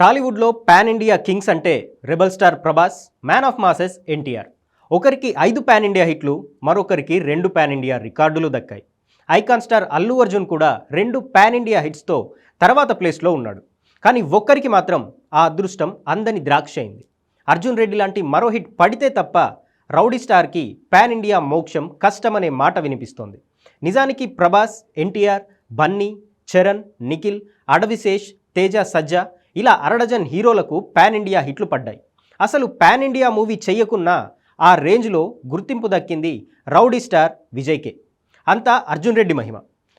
టాలీవుడ్లో pan India kings అంటే rebel star Prabhas man of masses NTR. ఒకరికి ఐదు పాన్ ఇండియా హిట్లు మరొకరికి రెండు పాన్ ఇండియా రికార్డులు దక్కాయి. ఐకాన్ స్టార్ అల్లు అర్జున్ కూడా రెండు పాన్ ఇండియా హిట్స్తో తర్వాత ప్లేస్లో ఉన్నాడు. కానీ ఒక్కరికి మాత్రం ఆ అదృష్టం అందని ద్రాక్ష అయింది. అర్జున్ రెడ్డి లాంటి మరో హిట్ పడితే తప్ప రౌడీ స్టార్కి పాన్ ఇండియా మోక్షం కష్టమనే మాట వినిపిస్తోంది. నిజానికి ప్రభాస్ ఎన్టీఆర్ బన్నీ చరణ్ నిఖిల్ అడవిశేష్ తేజ సజ్జా ఇలా అరడజన్ హీరోలకు పాన్ ఇండియా హిట్లు పడ్డాయి. అసలు పాన్ ఇండియా మూవీ చెయ్యకున్నా ఆ రేంజ్లో గుర్తింపు దక్కింది రౌడీ స్టార్ విజయ్కే. అంతా అర్జున్ రెడ్డి మహిమ.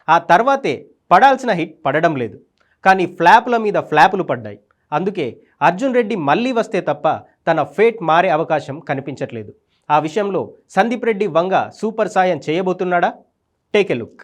ఆ తర్వాతే పడాల్సిన హిట్ పడడం లేదు. కానీ ఫ్లాపుల మీద ఫ్లాపులు పడ్డాయి. అందుకే అర్జున్ రెడ్డి మళ్ళీ వస్తే తప్ప తన ఫేట్ మారే అవకాశం కనిపించట్లేదు. ఆ విషయంలో సందీప్ రెడ్డి వంగ సూపర్ సాయం చేయబోతున్నాడా? Take a look.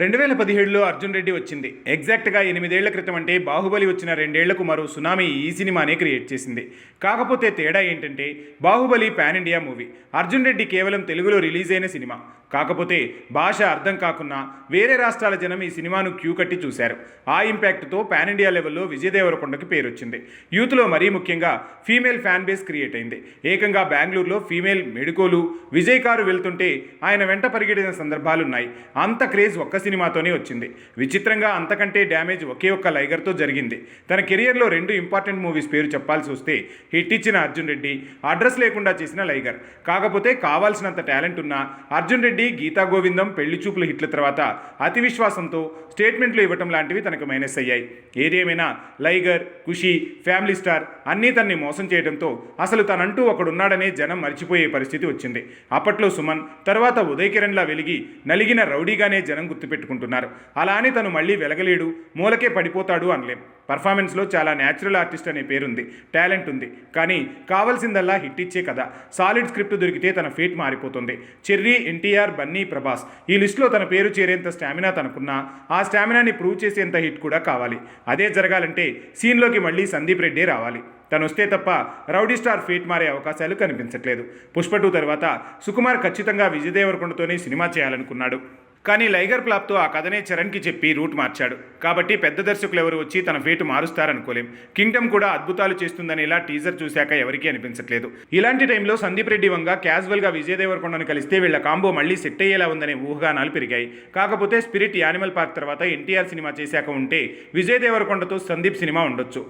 రెండు వేల పదిహేడులో అర్జున్ రెడ్డి వచ్చింది. ఎగ్జాక్ట్గా ఎనిమిదేళ్ళ క్రితం అంటే బాహుబలి వచ్చిన రెండేళ్ళకు మరో సునామీ ఈ సినిమానే క్రియేట్ చేసింది. కాకపోతే తేడా ఏంటంటే Baahubali pan India movie. Arjun Reddy కేవలం తెలుగులో రిలీజ్ అయిన సినిమా. కాకపోతే భాష అర్థం కాకున్నా వేరే రాష్ట్రాల జనం ఈ సినిమాను క్యూ కట్టి చూశారు. ఆ ఇంపాక్ట్తో పాన్ ఇండియా లెవెల్లో విజయ్ పేరొచ్చింది. పేరు వచ్చింది యూత్లో మరీ ముఖ్యంగా ఫీమేల్ ఫ్యాన్ బేస్ క్రియేట్ అయింది. ఏకంగా బెంగళూరులో ఫీమేల్ మెడుకోలు విజయ్ కారు వెళ్తుంటే ఆయన వెంట పరిగెడిన సందర్భాలున్నాయి. అంత క్రేజ్ ఒక్క సినిమాతోనే వచ్చింది. విచిత్రంగా అంతకంటే డ్యామేజ్ ఒకే ఒక్క లైగర్తో జరిగింది. తన కెరియర్లో రెండు ఇంపార్టెంట్ మూవీస్ పేరు చెప్పాల్సి వస్తే హిట్ ఇచ్చిన అర్జున్ రెడ్డి అడ్రస్ లేకుండా చేసిన లైగర్. కాకపోతే కావాల్సినంత టాలెంట్ ఉన్న అర్జున్ రెడ్డి గీతా గోవిందం పెళ్ళి చూపుల హిట్ల తర్వాత అతి విశ్వాసంతో స్టేట్మెంట్లు ఇవ్వటం లాంటివి తనకు మైనస్ అయ్యాయి. ఏదేమైనా లైగర్ ఖుషి ఫ్యామిలీ స్టార్ అన్నీ తన్ని మోసం చేయడంతో అసలు తనంటూ ఒకడున్నాడనే జనం మర్చిపోయే పరిస్థితి వచ్చింది. అప్పట్లో సుమన్ తర్వాత ఉదయ్ కిరణ్లా వెలిగి నలిగిన రౌడీగానే జనం గుర్తుపెట్టుకుంటున్నారు. అలా అని తను మళ్ళీ వెలగలేడు మూలకే పడిపోతాడు అనలేం. పర్ఫార్మెన్స్లో చాలా న్యాచురల్ ఆర్టిస్ట్ అనే పేరుంది టాలెంట్ ఉంది. కానీ కావాల్సిందల్లా హిట్ ఇచ్చే కథ. సాలిడ్ స్క్రిప్ట్ దొరికితే తన ఫేట్ మారిపోతుంది. Cherry NTR Bunny Prabhas. ఈ లిస్టులో తన పేరు చేరేంత స్టామినా తనకున్నా ఆ స్టామినాని ప్రూవ్ చేసేంత హిట్ కూడా కావాలి. అదే జరగాలంటే సీన్లోకి మళ్ళీ సందీప్ రెడ్డే రావాలి. తను వస్తే తప్ప రౌడీ స్టార్ ఫీట్ మారే అవకాశాలు కనిపించట్లేదు. పుష్ప టూ తర్వాత సుకుమార్ ఖచ్చితంగా విజయ్ దేవరకొండతోనే సినిమా చేయాలనుకున్నాడు. కానీ లైగర్ ప్లాప్తో ఆ కథనే చరణ్కి చెప్పి రూట్ మార్చాడు. కాబట్టి పెద్ద దర్శకులు ఎవరు వచ్చి తన ఫేటు మారుస్తారనుకోలేం. కింగ్డమ్ కూడా అద్భుతాలు చేస్తుందని ఇలా టీజర్ చూశాక ఎవరికీ అనిపించట్లేదు. ఇలాంటి టైంలో సందీప్ రెడ్డి వంగ క్యాజువల్గా విజయ్ దేవరకొండను కలిస్తే వీళ్ళ కాంబో మళ్ళీ సెట్ అయ్యేలా ఉందనే ఊహాగానాలు పెరిగాయి. కాకపోతే స్పిరిట్ యానిమల్ పార్క్ తర్వాత ఎన్టీఆర్ సినిమా చేశాక ఉంటే విజయ్ దేవరకొండతో సందీప్ సినిమా ఉండొచ్చు.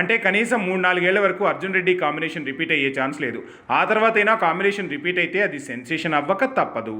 అంటే కనీసం మూడు నాలుగేళ్ళ వరకు అర్జున్ రెడ్డి కాంబినేషన్ రిపీట్ అయ్యే ఛాన్స్ లేదు. ఆ తర్వాతైనా కాంబినేషన్ రిపీట్ అయితే అది సెన్సేషన్ అవ్వక తప్పదు.